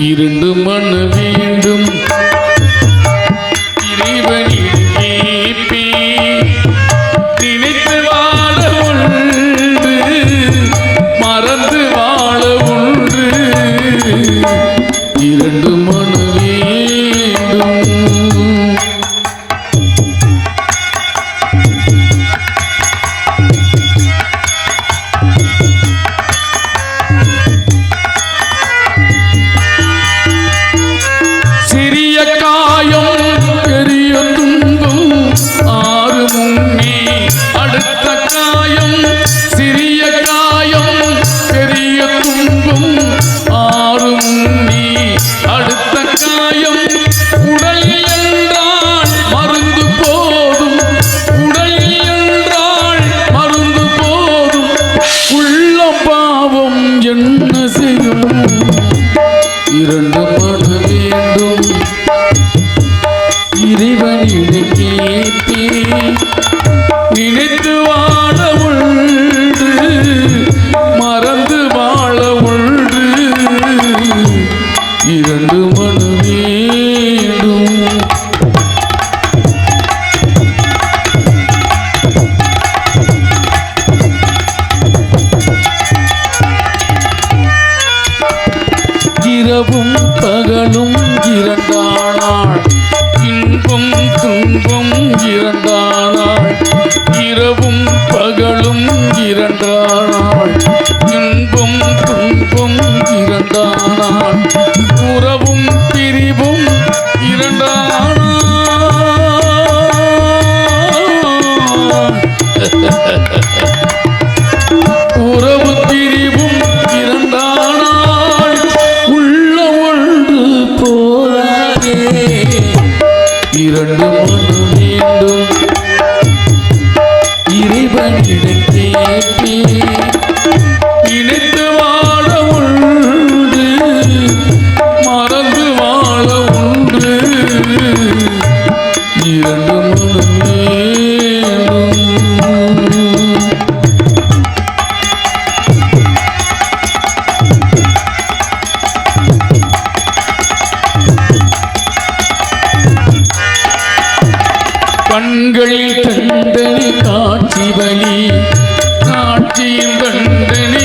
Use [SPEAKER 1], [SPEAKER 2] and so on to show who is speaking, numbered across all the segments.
[SPEAKER 1] இரண்டு மன வேண்டும் இரண்டு பட வேண்டும். இறைவனிடு கேட்டே நினைத்து வாழ உண்டு. மறந்து வாழ உண்டு. இரண்டு இரவும் பகலும் இரண்டானாள். இன்பம் துன்பம் இரண்டாள் மீண்டும். ஒன்று கண்களில் தந்தனி காட்சி பலி காட்சியும் தந்தனி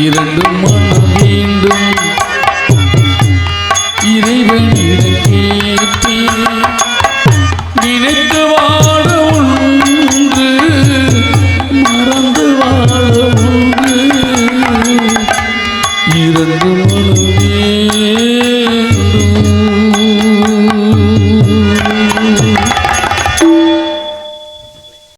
[SPEAKER 1] இரண்டு மனம் மீண்டும் இறைவன் இடக்கேற்ற